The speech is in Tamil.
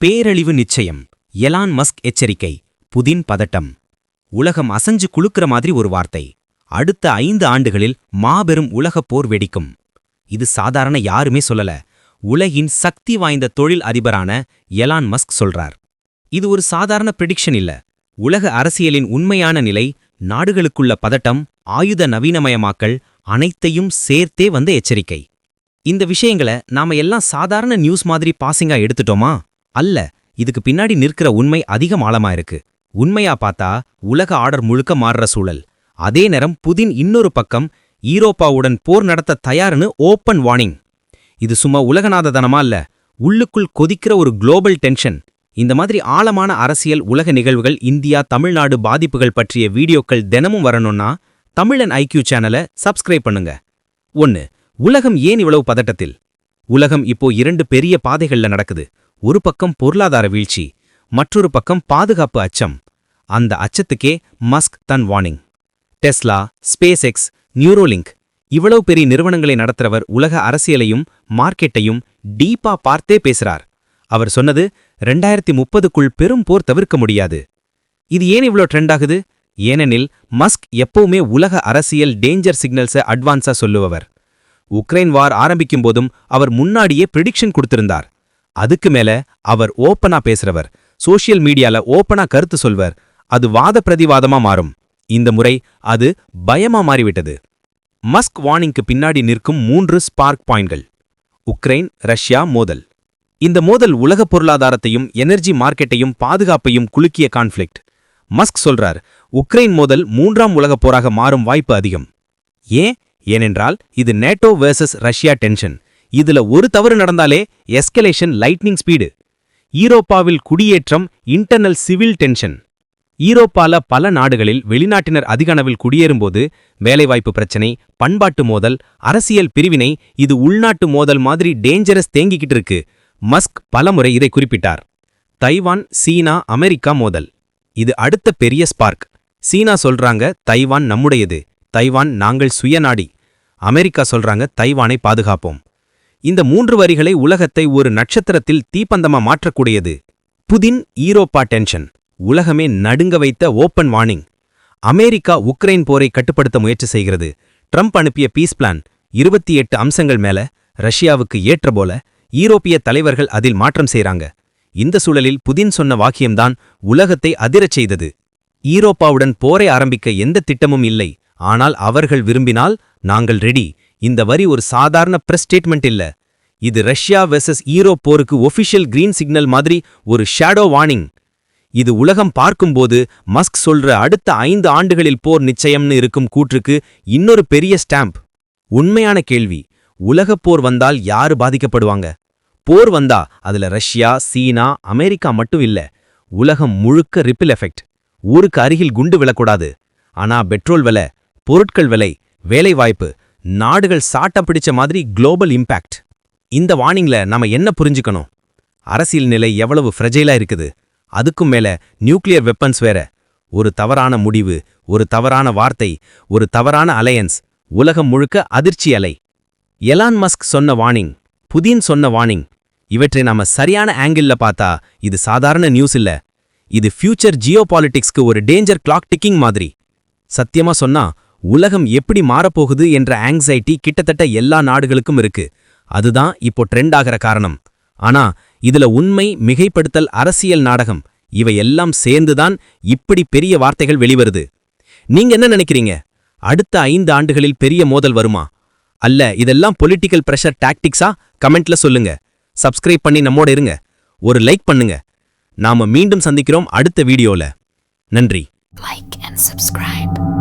பேரழிவு நிச்சயம். எலான் மஸ்க் எச்சரிக்கை புதின் பதட்டம். உலகம் அசஞ்சு குலுக்கிற மாதிரி ஒரு வார்த்தை. அடுத்த ஐந்து ஆண்டுகளில் மாபெரும் உலகப் போர் வெடிக்கும். இது சாதாரண யாருமே சொல்லல. உலகின் சக்தி வாய்ந்த தொழில் அதிபரான எலான் மஸ்க் சொல்றார். இது ஒரு சாதாரண பிரிடிக்ஷன் இல்ல. உலக அரசியலின் உண்மையான நிலை நாடுகளுக்குள்ள பதட்டம் ஆயுத நவீனமயமாக்கல் அனைத்தையும் சேர்த்தே வந்த எச்சரிக்கை. இந்த விஷயங்களை நாம எல்லாம் சாதாரண நியூஸ் மாதிரி பாசிங்கா எடுத்துட்டோமா? அல்ல இதுக்கு பின்னாடி நிற்கிற உண்மை அதிகம் ஆழமா இருக்கு உண்மையா பார்த்தா உலக ஆர்டர் முழுக்க மாறுற சூழல். அதே நேரம் புதின் இன்னொரு பக்கம் ஈரோப்பாவுடன் போர் நடத்த தயாருன்னு ஓப்பன் வார்னிங். இது சும்மா உலகநாததனமா இல்ல உள்ளுக்குள் கொதிக்கிற ஒரு குளோபல் டென்ஷன். இந்த மாதிரி ஆழமான அரசியல் உலக நிகழ்வுகள் இந்தியா தமிழ்நாடு பாதிப்புகள் பற்றிய வீடியோக்கள் தினமும் வரணும்னா தமிழன் ஐக்யூ சேனலை சப்ஸ்கிரைப் பண்ணுங்க. ஒன்னு உலகம் ஏன் இவ்வளவு பதட்டத்தில்? உலகம் இப்போ இரண்டு பெரிய பாதைகள்ல நடக்குது. ஒரு பக்கம் பொருளாதார வீழ்ச்சி மற்றொரு பக்கம் பாதுகாப்பு அச்சம். அந்த அச்சத்துக்கே மஸ்க் தன் warning. Tesla space X Neuralink இவ்வளவு பெரிய நிறுவனங்களை நடத்துறவர் உலக அரசியலையும் மார்க்கெட்டையும் டீப்பா பார்த்தே பேசுறார். அவர் சொன்னது ரெண்டாயிரத்தி முப்பதுக்குள் பெரும் போர் தவிர்க்க முடியாது. இது ஏன் இவ்வளோ ட்ரெண்ட் ஆகுது? ஏனெனில் மஸ்க் எப்பவுமே உலக அரசியல் டேஞ்சர் சிக்னல்ஸை அட்வான்ஸா சொல்லுபவர். உக்ரைன் வார் ஆரம்பிக்கும் போதும் அவர் முன்னாடியே ப்ரிடிக்ஷன் கொடுத்திருந்தார். அதுக்கு மேல அவர் ஓப்பனா பேசுறவர். சோஷியல் மீடியால ஓப்பனா கருத்து சொல்வர். அது வாத பிரதிவாதமா மாறும். இந்த முறை அது பயமா மாறிவிட்டது. மஸ்க் வார்னிங்க்கு பின்னாடி நிற்கும் மூன்று ஸ்பார்க் பாயிண்ட்கள். உக்ரைன் ரஷ்யா மோதல். இந்த மோதல் உலக பொருளாதாரத்தையும் எனர்ஜி மார்க்கெட்டையும் பாதுகாப்பையும் குலுக்கிய கான்ஃப்ளிக்ட். மஸ்க் சொல்றார் உக்ரைன் மோதல் மூன்றாம் உலகப் போராக மாறும் வாய்ப்பு அதிகம். ஏன்? ஏனென்றால் இது நேட்டோ வேர்சஸ் ரஷ்யா டென்ஷன். இதுல ஒரு தவறு நடந்தாலே எஸ்கலேஷன் லைட்னிங் ஸ்பீடு ஈரோப்பாவில் குடியேற்றம் இன்டர்னல் சிவில் டென்ஷன் ஈரோப்பால பல நாடுகளில் வெளிநாட்டினர் அதிக அளவில் குடியேறும்போது வேலைவாய்ப்பு பிரச்சனை பண்பாட்டு மோதல் அரசியல் பிரிவினை இது உள்நாட்டு மோதல் மாதிரி டேஞ்சரஸ் தேங்கிக்கிட்டு இருக்கு. மஸ்க் பலமுறை இதை குறிப்பிட்டார். தைவான் சீனா அமெரிக்கா மோதல். இது அடுத்த பெரிய ஸ்பார்க் சீனா சொல்றாங்க தைவான் நம்முடையது. தைவான் நாங்கள் சுயநாடி. அமெரிக்கா சொல்றாங்க தைவானை பாதுகாப்போம். இந்த மூன்று வரிகளை உலகத்தை ஒரு நட்சத்திரத்தில் தீப்பந்தமா மாற்றக்கூடியது. Putin Europe tension. உலகமே நடுங்க வைத்த ஓப்பன் வார்னிங். அமெரிக்கா உக்ரைன் போரை கட்டுப்படுத்த முயற்சி செய்கிறது. ட்ரம்ப் அனுப்பிய பீஸ் பிளான் இருபத்தி எட்டு அம்சங்கள் மேல ரஷ்யாவுக்கு ஏற்ற போல ஈரோப்பிய தலைவர்கள் அதில் மாற்றம் செய்றாங்க. இந்த சூழலில் புதின் சொன்ன வாக்கியம்தான் உலகத்தை அதிரச் செய்தது. ஈரோப்பாவுடன் போரை ஆரம்பிக்க எந்த திட்டமும் இல்லை. ஆனால் அவர்கள் விரும்பினால் நாங்கள் ரெடி. இந்த வரி ஒரு சாதாரண பிரஸ் ஸ்டேட்மெண்ட் இல்ல. இது ரஷ்யா வெர்சஸ் ஈரோ போருக்கு ஒஃபிஷியல் கிரீன் சிக்னல் மாதிரி ஒரு ஷேடோ வார்னிங் இது உலகம் பார்க்கும்போது மஸ்க் சொல்ற அடுத்த ஐந்து ஆண்டுகளில் போர் நிச்சயம்னு இருக்கும் கூற்றுக்கு இன்னொரு பெரிய ஸ்டாம்ப் உண்மையான கேள்வி உலகப் போர் வந்தால் யாரு பாதிக்கப்படுவாங்க? போர் வந்தா அதுல ரஷ்யா சீனா அமெரிக்கா மட்டும் இல்ல உலகம் முழுக்க ரிப்பிள் எஃபெக்ட் ஊருக்கு அருகில் குண்டு விழக்கூடாது. ஆனா பெட்ரோல் விலை பொருட்கள் விலை வேலைவாய்ப்பு நாடுகள் சாட்டம் பிடிச்ச மாதிரி குளோபல் இம்பேக்ட் இந்த வார்னிங்ல நாம என்ன புரிஞ்சுக்கணும்? அரசியல் நிலை எவ்வளவு ஃப்ரெஜைலா இருக்குது? அதுக்கும் மேல நியூக்ளியர் வெப்பன்ஸ் வேற. ஒரு தவறான முடிவு ஒரு தவறான வார்த்தை ஒரு தவறான அலையன்ஸ் உலகம் முழுக்க அதிர்ச்சி அலை. எலான் மஸ்க் சொன்ன வார்னிங் புதின் சொன்ன வார்னிங் இவற்றை நாம சரியான ஆங்கிள்ல பார்த்தா இது சாதாரண நியூஸ் இல்ல. இது ஃபியூச்சர் ஜியோ பாலிட்டிக்ஸ்க்கு ஒரு டேஞ்சர் கிளாக் டிக்கிங் மாதிரி. சத்தியமா சொன்னா உலகம் எப்படி மாறப்போகுது என்ற ஆங்ஸைட்டி கிட்டத்தட்ட எல்லா நாடுகளுக்கும் இருக்கு. அதுதான் இப்போ ட்ரெண்ட் ஆகிற காரணம். ஆனா இதுல உண்மை மிகைப்படுத்தல் அரசியல் நாடகம் இவையெல்லாம் சேர்ந்துதான் இப்படி பெரிய வார்த்தைகள் வெளிவருது. நீங்க என்ன நினைக்கிறீங்க? அடுத்த ஐந்து ஆண்டுகளில் பெரிய மோதல் வருமா? அல்ல இதெல்லாம் பொலிட்டிக்கல் பிரஷர் டாக்டிக்ஸா கமெண்ட்ல சொல்லுங்க. சப்ஸ்கிரைப் பண்ணி நம்மோட இருங்க. ஒரு லைக் பண்ணுங்க. நாம மீண்டும் சந்திக்கிறோம் அடுத்த வீடியோல. நன்றி. Like and subscribe.